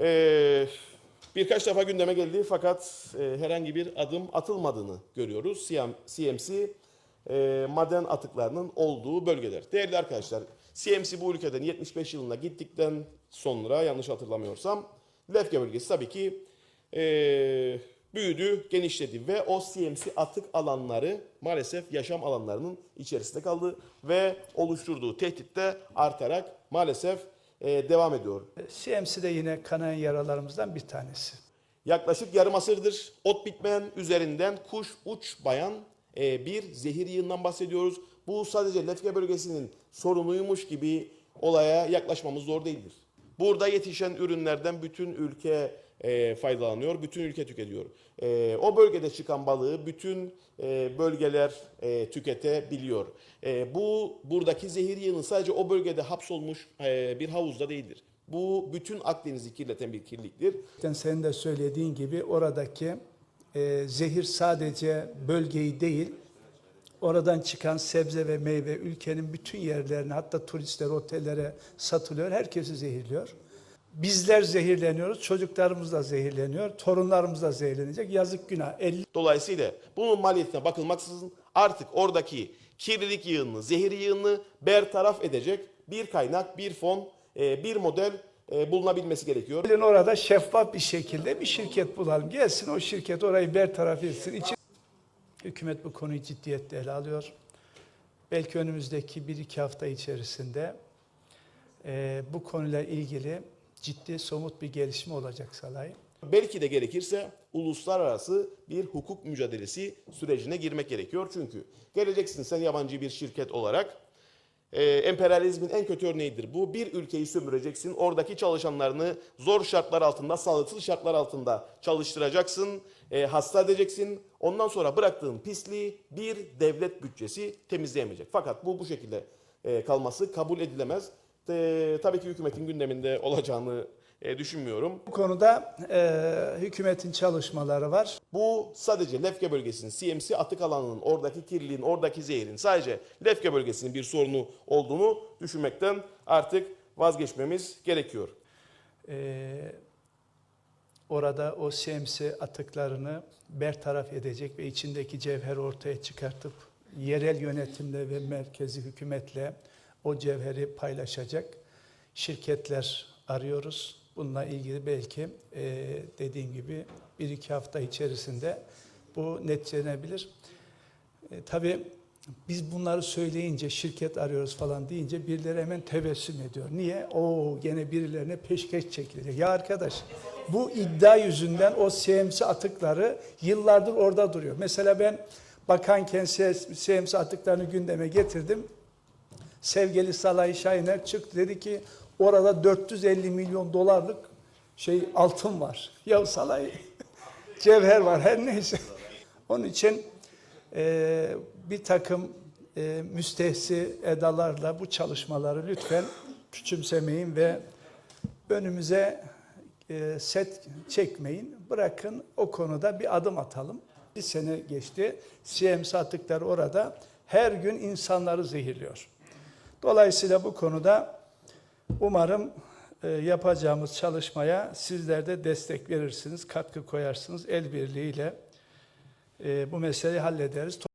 Ee, birkaç defa gündeme geldi fakat e, herhangi bir adım atılmadığını görüyoruz. CM CMC e, maden atıklarının olduğu bölgeler. Değerli arkadaşlar, CMC bu ülkeden 75 yılında gittikten sonra yanlış hatırlamıyorsam Lefke bölgesi tabii ki e, büyüdü, genişledi ve o CMC atık alanları maalesef yaşam alanlarının içerisinde kaldı ve oluşturduğu tehdit de artarak maalesef e, devam ediyor. CMC de yine kanayan yaralarımızdan bir tanesi. Yaklaşık yarım asırdır ot bitmeyen üzerinden kuş uçmayan e, bir zehir yığından bahsediyoruz. Bu sadece Lefke bölgesinin sorunuymuş gibi olaya yaklaşmamız zor değildir. Burada yetişen ürünlerden bütün ülke e, faydalanıyor, bütün ülke tüketiyor. E, o bölgede çıkan balığı bütün e, bölgeler e, tüketebiliyor. E, bu buradaki zehir yığını sadece o bölgede hapsolmuş e, bir havuzda değildir. Bu bütün Akdeniz'i kirleten bir kirliliktir. Senin de söylediğin gibi oradaki e, zehir sadece bölgeyi değil, oradan çıkan sebze ve meyve ülkenin bütün yerlerine hatta turistler otellere satılıyor. Herkesi zehirliyor. Bizler zehirleniyoruz, çocuklarımız da zehirleniyor, torunlarımız da zehirlenecek. Yazık günah. 50 Dolayısıyla bunun maliyetine bakılmaksızın artık oradaki kirlilik yığınını, zehir yığınını bertaraf edecek bir kaynak, bir fon, e, bir model e, bulunabilmesi gerekiyor. Gelin orada şeffaf bir şekilde bir şirket bulalım. Gelsin o şirket orayı bertaraf etsin. İçin... Hükümet bu konuyu ciddiyetle ele alıyor. Belki önümüzdeki bir iki hafta içerisinde e, bu konuyla ilgili ciddi somut bir gelişme olacak Salay. Belki de gerekirse uluslararası bir hukuk mücadelesi sürecine girmek gerekiyor. Çünkü geleceksin sen yabancı bir şirket olarak e, emperyalizmin en kötü örneğidir bu. Bir ülkeyi sömüreceksin, oradaki çalışanlarını zor şartlar altında, sağlıksız şartlar altında çalıştıracaksın, e, hasta edeceksin. Ondan sonra bıraktığın pisliği bir devlet bütçesi temizleyemeyecek. Fakat bu bu şekilde e, kalması kabul edilemez. E, tabii ki hükümetin gündeminde olacağını e, düşünmüyorum. Bu konuda e, hükümetin çalışmaları var. Bu sadece Lefke bölgesinin CMC atık alanının oradaki kirliliğin, oradaki zehrin sadece Lefke bölgesinin bir sorunu olduğunu düşünmekten artık vazgeçmemiz gerekiyor. Ee, orada o semsi atıklarını bertaraf edecek ve içindeki cevheri ortaya çıkartıp yerel yönetimle ve merkezi hükümetle o cevheri paylaşacak şirketler arıyoruz. Bununla ilgili belki e, dediğim gibi bir iki hafta içerisinde bu netlenebilir. E, tabii biz bunları söyleyince, şirket arıyoruz falan deyince birileri hemen tebessüm ediyor. Niye? Oo gene birilerine peşkeş çekilecek. Ya arkadaş bu iddia yüzünden o CMC atıkları yıllardır orada duruyor. Mesela ben bakanken CMC atıklarını gündeme getirdim. Sevgili Salih Şahiner çıktı dedi ki orada 450 milyon dolarlık şey altın var. Ya Salih cevher var her neyse. Onun için e, bir takım e, müstehsi edalarla bu çalışmaları lütfen küçümsemeyin ve önümüze e, set çekmeyin. Bırakın o konuda bir adım atalım. Bir sene geçti. CMS atıkları orada her gün insanları zehirliyor. Dolayısıyla bu konuda umarım e, yapacağımız çalışmaya sizler de destek verirsiniz, katkı koyarsınız. El birliğiyle e, bu meseleyi hallederiz.